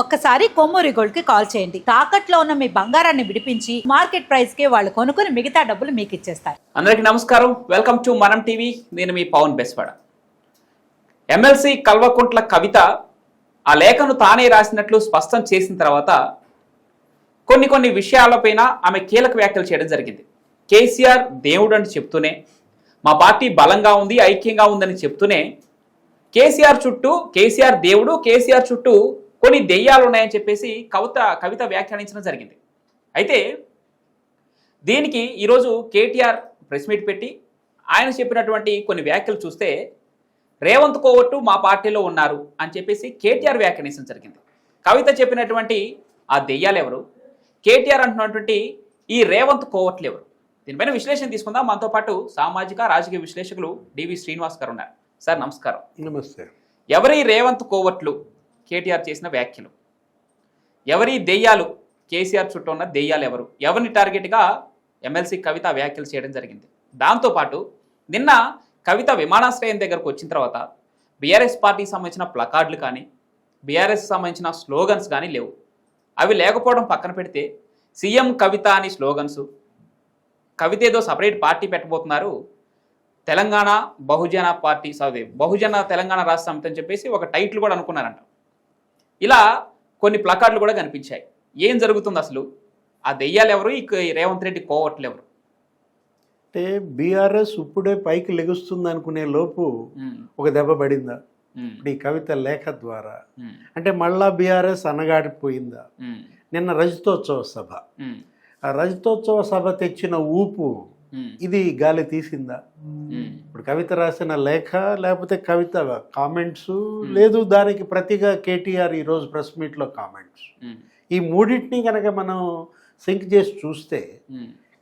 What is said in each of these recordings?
ఒక్కసారి కొమ్మూరి గోల్డ్కి కాల్ చేయండి. తాకట్లో ఉన్న మీ బంగారాన్ని విడిపించి మార్కెట్ ప్రైస్కి వాళ్ళు కొనుక్కుని మిగతా డబ్బులు మీకు ఇచ్చేస్తారు. అందరికీ నమస్కారం. వెల్కమ్ టు మనం టీవీ నేను మీ పవన్ బెస్వాడ. ఎమ్మెల్సీ కల్వకుంట్ల కవిత ఆ లేఖను తానే రాసినట్లు స్పష్టం చేసిన తర్వాత కొన్ని కొన్ని విషయాలపైన ఆమె కీలక వ్యాఖ్యలు చేయడం జరిగింది. కేసీఆర్ దేవుడు అని చెప్తూనే మా పార్టీ బలంగా ఉంది ఐక్యంగా ఉందని చెప్తూనే కేసీఆర్ చుట్టూ కేసీఆర్ దేవుడు కేసీఆర్ చుట్టూ కొన్ని దెయ్యాలు ఉన్నాయని చెప్పేసి కవిత కవిత వ్యాఖ్యానించడం జరిగింది. అయితే దీనికి ఈరోజు కేటీఆర్ ప్రెస్ మీట్ పెట్టి ఆయన చెప్పినటువంటి కొన్ని వ్యాఖ్యలు చూస్తే రేవంత్ కోవట్టు మా పార్టీలో ఉన్నారు అని చెప్పేసి కేటీఆర్ వ్యాఖ్యానించడం జరిగింది. కవిత చెప్పినటువంటి ఆ దెయ్యాలు ఎవరు కేటీఆర్ అంటున్నటువంటి ఈ రేవంత్ కోవట్లు ఎవరు దీనిపైన విశ్లేషణ తీసుకుందాం. మనతో పాటు సామాజిక రాజకీయ విశ్లేషకులు డివి శ్రీనివాస్ గారు ఉన్నారు. సార్ నమస్కారం. నమస్తే. ఎవరి రేవంత్ కోవట్లు? కేటీఆర్ చేసిన వ్యాఖ్యలు. ఎవరి దెయ్యాలు కేసీఆర్ చుట్టూ ఉన్న దెయ్యాలు ఎవరు? ఎవరిని టార్గెట్గా ఎమ్మెల్సీ కవిత వ్యాఖ్యలు చేయడం జరిగింది. దాంతోపాటు నిన్న కవిత విమానాశ్రయం దగ్గరకు వచ్చిన తర్వాత బీఆర్ఎస్ పార్టీకి సంబంధించిన ప్లకార్డులు కానీ బీఆర్ఎస్ సంబంధించిన స్లోగన్స్ కానీ లేవు. అవి లేకపోవడం పక్కన పెడితే సీఎం కవిత అని స్లోగన్స్ కవిత ఏదో సపరేట్ పార్టీ పెట్టబోతున్నారు తెలంగాణ బహుజన పార్టీ సారీ బహుజన తెలంగాణ రాష్ట్ర సమితి అని చెప్పేసి ఒక టైటిల్ కూడా అనుకున్నారంట. ఇలా కొన్ని ప్లకార్డులు కూడా కనిపించాయి. ఏం జరుగుతుంది అసలు? ఆ దెయ్యాలు ఎవరు ఈ రేవంత్ రెడ్డి కోవట్లు ఎవరు అంటే బీఆర్ఎస్ ఇప్పుడే పైకి లెగుస్తుంది అనుకునే లోపు ఒక దెబ్బ పడిందా? ఇప్పుడు ఈ కవిత లేఖ ద్వారా. అంటే మళ్ళా బీఆర్ఎస్ అనగాడిపోయిందా నిన్న రజతోత్సవ సభ. ఆ రజతోత్సవ సభ తెచ్చిన ఊపు ఇది గాలి తీసిందా? ఉమ్, ఇప్పుడు కవిత రాసిన లేఖ లేకపోతే కవిత కామెంట్స్ లేదు దానికి ప్రతిగా కేటీఆర్ ఈరోజు ప్రెస్ మీట్లో కామెంట్స్ ఈ మూడింటిని కనుక మనం సింక్ చేసి చూస్తే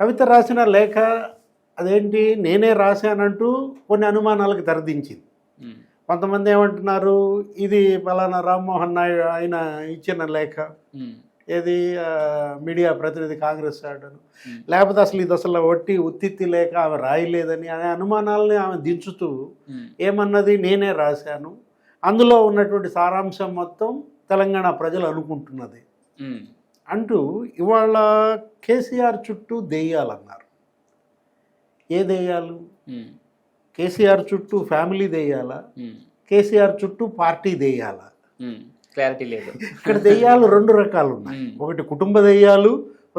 కవిత రాసిన లేఖ అదేంటి? నేనే రాశానంటూ కొన్ని అనుమానాలకు తెరదించింది కొంతమంది ఏమంటున్నారు? ఇది పలానా రామ్మోహన్ నాయుడు ఆయన ఇచ్చిన లేఖ. ఏది మీడియా ప్రతినిధి కాంగ్రెస్ ఆడను. లేకపోతే అసలు ఇది అసలు ఒట్టి ఉత్తిత్తి లేఖ ఆమె రాయలేదని అనే అనుమానాలని ఆమె దించుతూ ఏమన్నది నేనే రాశాను. అందులో ఉన్నటువంటి సారాంశం మొత్తం తెలంగాణ ప్రజలు అనుకుంటున్నది. అంటూ ఇవాళ కేసీఆర్ చుట్టూ దెయ్యాలన్నారు. ఏ దెయ్యాలు? కేసీఆర్ చుట్టూ ఫ్యామిలీ దెయ్యాలా? కేసీఆర్ చుట్టూ పార్టీ దెయ్యాలా? క్లారిటీ లేదు. ఇక్కడ దెయ్యాలు రెండు రకాలు ఉన్నాయి. ఒకటి కుటుంబ దెయ్యాలు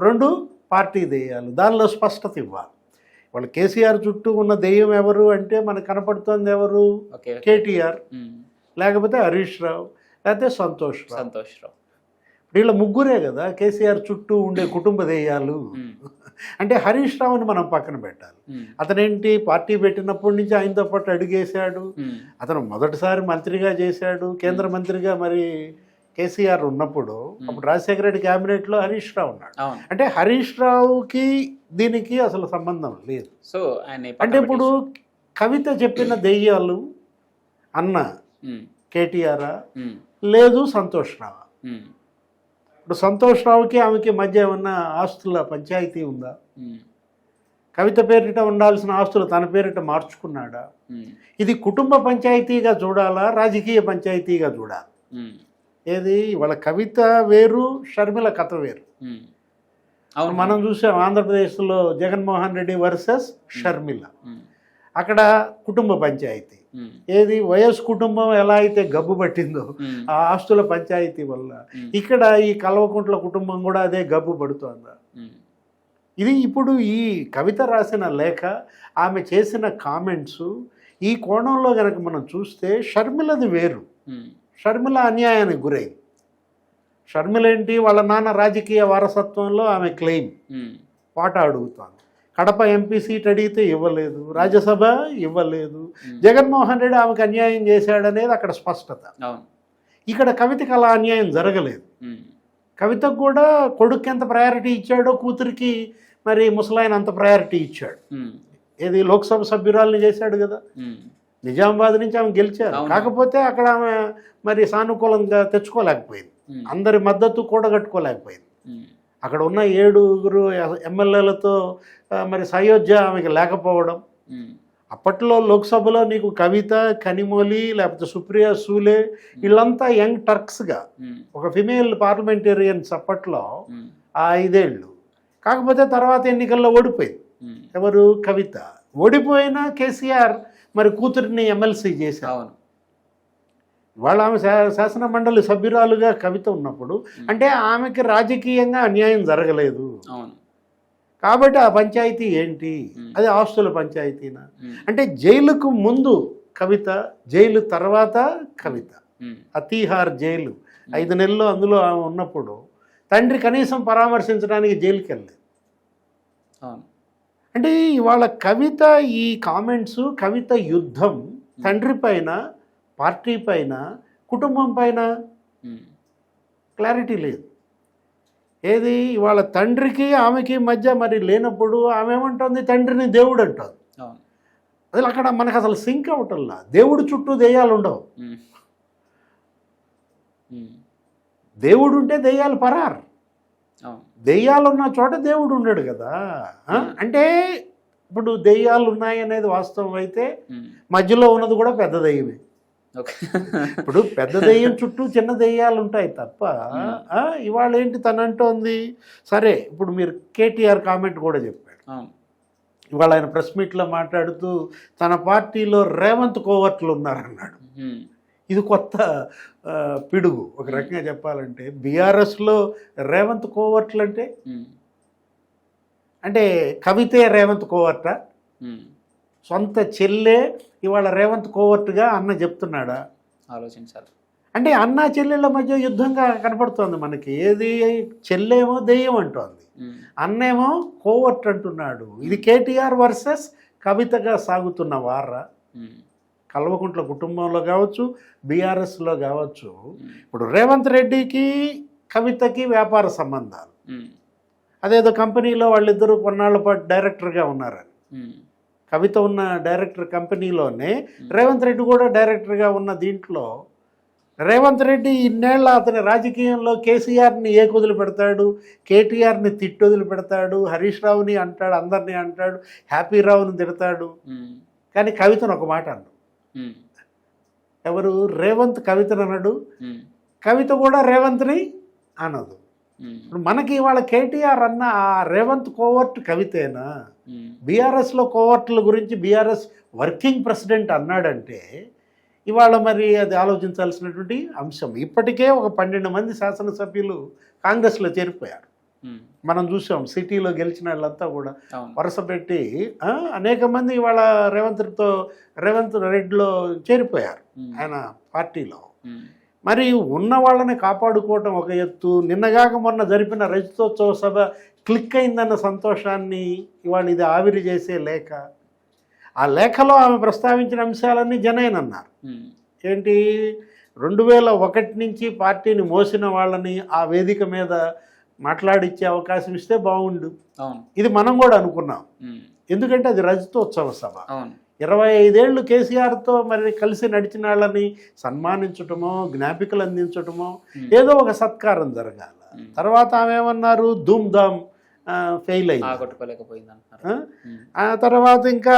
రెండు పార్టీ దెయ్యాలు. దానిలో స్పష్టత ఇవ్వాలి. వాళ్ళు కేసీఆర్ చుట్టూ ఉన్న దెయ్యం ఎవరు అంటే మనకు కనపడుతోంది ఎవరు. కేటీఆర్. లేకపోతే హరీష్ రావు లేకపోతే సంతోష్ రావు. సంతోష్ రావు. వీళ్ళ ముగ్గురే కదా కేసీఆర్ చుట్టూ ఉండే కుటుంబ దెయ్యాలు ఉమ్, అంటే హరీష్ రావుని మనం పక్కన పెట్టాలి. అతనేంటి పార్టీ పెట్టినప్పటి నుంచి ఆయనతో పాటు అడుగేశాడు. అతను మొదటిసారి మంత్రిగా చేశాడు. కేంద్ర మంత్రిగా మరి కేసీఆర్ ఉన్నప్పుడు అప్పుడు రాజశేఖర రెడ్డి క్యాబినెట్లో హరీష్ రావు ఉన్నాడు. అంటే హరీష్ రావుకి దీనికి అసలు సంబంధం లేదు. సో అంటే ఇప్పుడు కవిత చెప్పిన దెయ్యాలు అన్న కేటీఆర్? లేదు సంతోష్ రావు? ఇప్పుడు సంతోష్ రావుకి ఆమెకి మధ్య ఏమన్నా ఆస్తుల పంచాయతీ ఉందా? కవిత పేరిట ఉండాల్సిన ఆస్తులు తన పేరిట మార్చుకున్నాడా? ఇది కుటుంబ పంచాయతీగా చూడాలా? రాజకీయ పంచాయతీగా చూడాలి? ఏది? వాళ్ళ కవిత వేరు షర్మిల కథ వేరు. అవును మనం చూసాం ఆంధ్రప్రదేశ్లో జగన్మోహన్ రెడ్డి వర్సెస్ షర్మిల. అక్కడ కుటుంబ పంచాయతీ. ఏది వైఎస్ కుటుంబం ఎలా అయితే గబ్బు పట్టిందో ఆ ఆస్తుల పంచాయతీ వల్ల ఇక్కడ ఈ కల్వకుంట్ల కుటుంబం కూడా అదే గబ్బు పడుతోందా. ఇది ఇప్పుడు ఈ కవిత రాసిన లేఖ ఆమె చేసిన కామెంట్స్ ఈ కోణంలో కనుక మనం చూస్తే షర్మిలది వేరు. షర్మిల అన్యాయానికి గురైంది షర్మిల ఏంటి వాళ్ళ నాన్న రాజకీయ వారసత్వంలో ఆమె క్లెయిమ్. వాటా అడుగుతాను. కడప ఎంపీ సీట్ అడిగితే ఇవ్వలేదు రాజ్యసభ ఇవ్వలేదు. జగన్మోహన్ రెడ్డి ఆమెకు అన్యాయం చేశాడనేది అక్కడ స్పష్టత. ఇక్కడ కవితకి అలా అన్యాయం జరగలేదు. కవితకు కూడా కొడుకు ఎంత ప్రయారిటీ ఇచ్చాడో కూతురికి మరి ముసలాయన అంత ప్రయారిటీ ఇచ్చాడు. ఏది లోక్సభ సభ్యురాల్ని చేశాడు కదా. నిజామాబాద్ నుంచి ఆమె గెలిచారు. కాకపోతే అక్కడ ఆమె మరి సానుకూలంగా తెచ్చుకోలేకపోయింది. అందరి మద్దతు కూడగట్టుకోలేకపోయింది. అక్కడ ఉన్న ఏడుగురు ఎమ్మెల్యేలతో మరి సయోధ్య ఆమెకి లేకపోవడం. అప్పట్లో లోక్సభలో నీకు కవిత కనిమొలి లేకపోతే సుప్రియ సూలే వీళ్ళంతా యంగ్ టర్క్స్గా. ఒక ఫిమేల్ పార్లమెంటేరియన్స్ అప్పట్లో ఆ ఐదేళ్ళు. కాకపోతే తర్వాత ఎన్నికల్లో ఓడిపోయింది. ఎవరు? కవిత. ఓడిపోయినా కేసీఆర్ మరి కూతురిని ఎమ్మెల్సీ చేశారు. వాళ్ళ ఆమె శా- శాసన మండలి సభ్యురాలుగా కవిత ఉన్నప్పుడు అంటే ఆమెకి రాజకీయంగా అన్యాయం జరగలేదు. కాబట్టి ఆ పంచాయతీ ఏంటి. అది ఆస్తుల పంచాయతీనా? అంటే జైలుకు ముందు కవిత జైలు తర్వాత కవిత. ఉమ్, ఆ తీహార్ జైలు ఐదు నెలలు అందులో ఆమె ఉన్నప్పుడు తండ్రి కనీసం పరామర్శించడానికి జైలుకి వెళ్ళలేదు. అంటే ఇవాళ కవిత ఈ కామెంట్స్ కవిత యుద్ధం తండ్రి పైన పార్టీ పైన కుటుంబం పైన క్లారిటీ లేదు. ఏది ఇవాళ తండ్రికి ఆమెకి మధ్య మరి లేనప్పుడు ఆమె ఏమంటుంది తండ్రిని దేవుడు అంటుంది అసలు అక్కడ మనకు అసలు సింక్ అవటంలా దేవుడు చుట్టూ దెయ్యాలు ఉండవు. దేవుడు ఉంటే దెయ్యాలు పరారు. దెయ్యాలు ఉన్న చోట దేవుడు ఉండడు కదా? అంటే ఇప్పుడు దెయ్యాలు ఉన్నాయి అనేది వాస్తవం అయితే మధ్యలో ఉన్నది కూడా పెద్ద దెయ్యమే. ఇప్పుడు పెద్ద దెయ్యం చుట్టూ చిన్న దెయ్యాలు ఉంటాయి తప్ప. ఆ, ఇవాళ ఏంటి తను అంటోంది సరే ఇప్పుడు మీరు కేటీఆర్ కామెంట్ కూడా చెప్పాడు ఇవాళ ఆయన ప్రెస్ మీట్లో మాట్లాడుతూ తన పార్టీలో రేవంత్ కోవర్ట్లు ఉన్నారన్నాడు ఇది కొత్త పిడుగు. ఒక రకంగా చెప్పాలంటే బీఆర్ఎస్లో రేవంత్ కోవర్ట్లు అంటే అంటే కవితే రేవంత్ కోవర్ట? సొంత చెల్లె ఇవాళ రేవంత్ కోవర్ట్గా అన్న చెప్తున్నాడా? ఆలోచించాలి అంటే అన్న చెల్లెళ్ళ మధ్య యుద్ధంగా కనపడుతోంది మనకి. ఏది చెల్లేమో దెయ్యం అంటోంది. అన్నేమో కోవర్ట్ అంటున్నాడు. ఇది కేటీఆర్ వర్సెస్ కవితగా సాగుతున్న వార కల్వకుంట్ల కుటుంబంలో కావచ్చు బీఆర్ఎస్లో కావచ్చు. ఇప్పుడు రేవంత్ రెడ్డికి కవితకి వ్యాపార సంబంధాలు. అదేదో కంపెనీలో వాళ్ళిద్దరూ కొన్నాళ్ళ పాటు డైరెక్టర్గా ఉన్నారని. కవిత ఉన్న డైరెక్టర్ కంపెనీలోనే రేవంత్ రెడ్డి కూడా డైరెక్టర్గా ఉన్న దీంట్లో రేవంత్ రెడ్డి ఇన్నేళ్ళ అతని రాజకీయంలో కేసీఆర్ని ఏ కుదులు పెడతాడు? కేటీఆర్ని తిట్టొదులు పెడతాడు? హరీష్ రావుని అంటాడు అందరినీ అంటాడు హ్యాపీ రావుని తిడతాడు? కానీ కవితను ఒక మాట అన్నాడు ఎవరు? రేవంత్ కవితను అన్నాడు ఉమ్, కవిత కూడా రేవంత్ని అనదు. ఇప్పుడు మనకి ఇవాళ కేటీఆర్ అన్న ఆ రేవంత్ కోవర్ట్ కవితేనా? బీఆర్ఎస్లో కోవర్ట్ల గురించి బీఆర్ఎస్ వర్కింగ్ ప్రెసిడెంట్ అన్నాడంటే ఇవాళ మరి అది ఆలోచించాల్సినటువంటి అంశం. ఇప్పటికే ఒక పన్నెండు మంది శాసనసభ్యులు కాంగ్రెస్లో చేరిపోయారు. మనం చూసాం సిటీలో గెలిచిన వాళ్ళంతా కూడా వరుస పెట్టి అనేక మంది ఇవాళ రేవంత్తో రేవంత్ రెడ్డిలో చేరిపోయారు ఆయన పార్టీలో. మరి ఉన్న వాళ్ళని కాపాడుకోవటం ఒక ఎత్తు. నిన్నగాక మొన్న జరిపిన రజతోత్సవ సభ క్లిక్ అయిందన్న సంతోషాన్ని ఇవాళ ఇది ఆవిరి చేసే లేఖ. ఆ లేఖలో ఆమె ప్రస్తావించిన అంశాలన్నీ ఉమ్, ఏంటి? రెండు వేల ఒకటి నుంచి పార్టీని మోసిన వాళ్ళని ఆ వేదిక మీద మాట్లాడిచ్చే అవకాశం ఇస్తే బాగుండు. ఇది మనం కూడా అనుకున్నాం. ఎందుకంటే అది రజతోత్సవ సభ. ఇరవై ఐదేళ్ళు కేసీఆర్తో మరి కలిసి నడిచిన వాళ్ళని సన్మానించటమో జ్ఞాపికలు అందించటమో ఉమ్, ఏదో ఒక సత్కారం జరగాల. ఉమ్. తర్వాత ఆమె ఏమన్నారు ధూమ్ ధామ్ ఫెయిల్ అయింది. అంటున్నారు ఆ? తర్వాత ఇంకా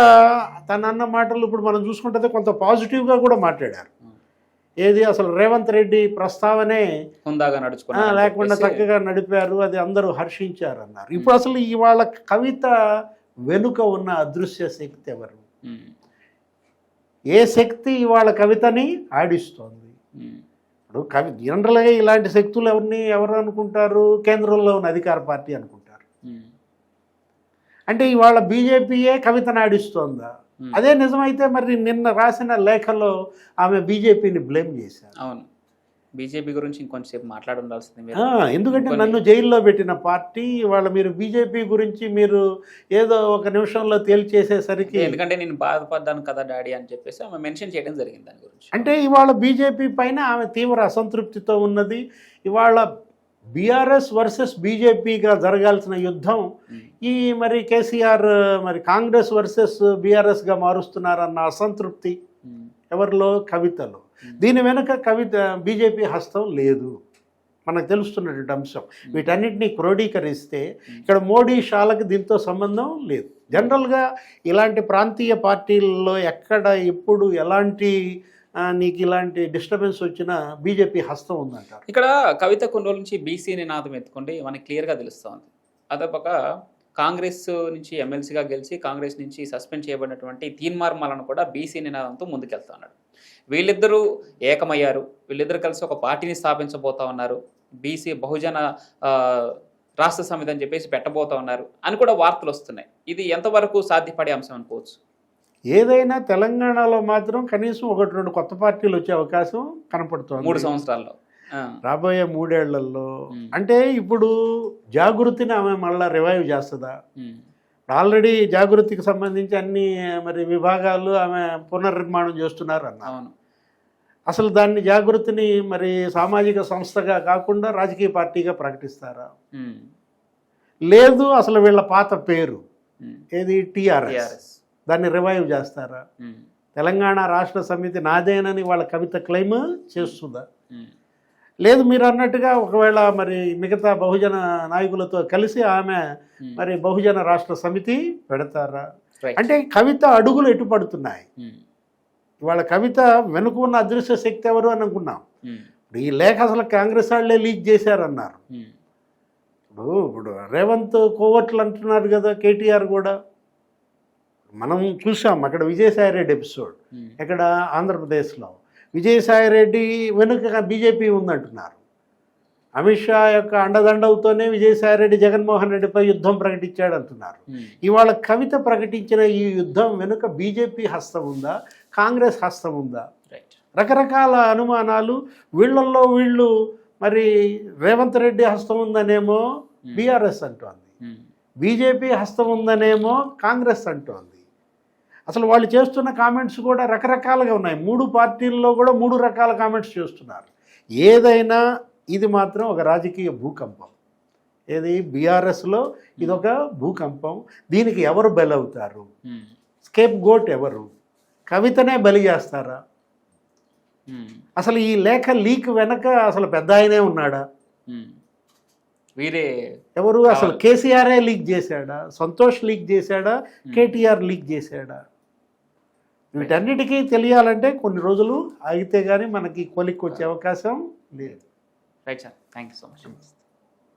తన అన్న మాటలు ఇప్పుడు మనం చూసుకుంటే కొంత పాజిటివ్గా కూడా మాట్లాడారు. ఏది అసలు రేవంత్ రెడ్డి ప్రస్తావనే లేకుండా చక్కగా నడిపారు అది అందరూ హర్షించారు అన్నారు ఇప్పుడు అసలు ఇవాళ కవిత వెనుక ఉన్న అదృశ్య శక్తి ఎవరు? ఏ శక్తి ఇవాళ కవితని ఆడిస్తోంది? ఇప్పుడు కవి జనరల్గా ఇలాంటి శక్తులు ఎవరిని ఎవరు అనుకుంటారు? కేంద్రంలో ఉన్న అధికార పార్టీ అనుకుంటారు. అంటే ఇవాళ బీజేపీయే కవితను ఆడిస్తోందా? అదే నిజమైతే మరి నిన్న రాసిన లేఖలో ఆమె బీజేపీని బ్లేమ్ చేశారు. అవును. బీజేపీ గురించి ఇంకొంచెంసేపు మాట్లాడి ఉండాల్సింది ఎందుకంటే నన్ను జైల్లో పెట్టిన పార్టీ వాళ్ళ మీరు బీజేపీ గురించి మీరు ఏదో ఒక నిమిషంలో తేల్చేసేసరికి ఎందుకంటే నేను బాధపడ్డాను కదా డాడీ అని చెప్పేసి ఆమె మెన్షన్ చేయడం జరిగింది దాని గురించి. అంటే ఇవాళ బీజేపీ పైన ఆమె తీవ్ర అసంతృప్తితో ఉన్నది. ఇవాళ బీఆర్ఎస్ వర్సెస్ బీజేపీగా జరగాల్సిన యుద్ధం ఈ మరి కేసీఆర్ మరి కాంగ్రెస్ వర్సెస్ బీఆర్ఎస్గా మారుస్తున్నారన్న అసంతృప్తి ఎవరిలో? కవితలో. దీని వెనుక కవిత బీజేపీ హస్తం లేదు. మనకు తెలుస్తున్నటువంటి అంశం. వీటన్నిటిని క్రోడీకరిస్తే ఇక్కడ మోడీ షాలకు దీంతో సంబంధం లేదు. జనరల్గా ఇలాంటి ప్రాంతీయ పార్టీల్లో ఎక్కడ ఎప్పుడు ఎలాంటి నీకు ఇలాంటి డిస్టర్బెన్స్ వచ్చినా బీజేపీ హస్తం ఉందంటారు? ఇక్కడ కవిత కొన్ని రోజుల నుంచి బీసీ నినాదం ఎత్తుకుంటే మనకి క్లియర్గా తెలుస్తోంది. అదొక కాంగ్రెస్ నుంచి ఎమ్మెల్సీగా గెలిచి కాంగ్రెస్ నుంచి సస్పెండ్ చేయబడినటువంటి తీన్మార్మలను కూడా బీసీ నినాదంతో ముందుకెళ్తా ఉన్నాడు వీళ్ళిద్దరూ ఏకమయ్యారు. వీళ్ళిద్దరు కలిసి ఒక పార్టీని స్థాపించబోతా ఉన్నారు. బీసీ బహుజన రాష్ట్ర సమితి అని చెప్పేసి పెట్టబోతా ఉన్నారు అని కూడా వార్తలు వస్తున్నాయి. ఇది ఎంతవరకు సాధ్యపడే అంశం అనుకోవచ్చు? ఏదైనా తెలంగాణలో మాత్రం కనీసం ఒకటి రెండు కొత్త పార్టీలు వచ్చే అవకాశం కనపడుతోంది. మూడు సంవత్సరాల్లో. రాబోయే మూడేళ్ళలో. అంటే ఇప్పుడు జాగృతిని ఆమె మళ్ళీ రివైవ్ చేస్తుందా? ఆల్రెడీ జాగృతికి సంబంధించి అన్ని మరి విభాగాలు ఆమె పునర్నిర్మాణం చేస్తున్నారు అన్న అవును. అసలు దాన్ని జాగృతిని మరి సామాజిక సంస్థగా కాకుండా రాజకీయ పార్టీగా ప్రకటిస్తారా? లేదు అసలు వీళ్ళ పాత పేరు. ఏది? టీఆర్ఎస్. దాన్ని రివైవ్ చేస్తారా? తెలంగాణ రాష్ట్ర సమితి నాదేనని వాళ్ళ కవిత క్లెయిమ్ చేస్తుందా? లేదు మీరు అన్నట్టుగా ఒకవేళ మరి మిగతా బహుజన నాయకులతో కలిసి ఆమె మరి బహుజన రాష్ట్ర సమితి పెడతారా. అంటే కవిత అడుగులు ఎటు పడుతున్నాయి? వాళ్ళ కవిత వెనుక ఉన్న అదృశ్య శక్తి ఎవరు అని అనుకున్నాం. ఈ లేఖ అసలు కాంగ్రెస్ వాళ్ళే లీక్ చేశారన్నారు. ఇప్పుడు ఇప్పుడు రేవంత్ కోవట్లు అంటున్నారు కదా కేటీఆర్ కూడా. మనం చూసాం అక్కడ విజయసాయి రెడ్డి ఎపిసోడ్. ఉమ్, ఎక్కడ ఆంధ్రప్రదేశ్లో. విజయసాయి రెడ్డి వెనుక బీజేపీ ఉందంటున్నారు. అమిత్ షా యొక్క అండదండలతోనే విజయసాయి రెడ్డి జగన్మోహన్ రెడ్డిపై యుద్ధం ప్రకటించాడు అంటున్నారు ఇవాళ కవిత ప్రకటించిన ఈ యుద్ధం వెనుక బీజేపీ హస్తం ఉందా? కాంగ్రెస్ హస్తం ఉందా? రకరకాల అనుమానాలు. వీళ్ళల్లో వీళ్ళు మరి రేవంత్ రెడ్డి హస్తం ఉందనేమో బీఆర్ఎస్ అంటోంది. బీజేపీ హస్తం ఉందనేమో కాంగ్రెస్ అంటోంది. అసలు వాళ్ళు చేస్తున్న కామెంట్స్ కూడా రకరకాలుగా ఉన్నాయి. మూడు పార్టీల్లో కూడా మూడు రకాల కామెంట్స్ చేస్తున్నారు. ఏదైనా ఇది మాత్రం ఒక రాజకీయ భూకంపం. ఏది? బీఆర్ఎస్లో ఇది ఒక భూకంపం. దీనికి ఎవరు బలవుతారు? స్కేప్ గోట్ ఎవరు? కవితనే బలి చేస్తారా? అసలు ఈ లేఖ లీక్ వెనక అసలు పెద్ద ఆయనే ఉన్నాడా. వీరే ఎవరు? అసలు కేసీఆరే లీక్ చేశాడా? సంతోష్ లీక్ చేశాడా? కేటీఆర్ లీక్ చేశాడా? వీటన్నిటికీ తెలియాలంటే కొన్ని రోజులు ఆగితే కానీ మనకి కొలిక్కి వచ్చే అవకాశం లేదు. Right sir. Thank you so much.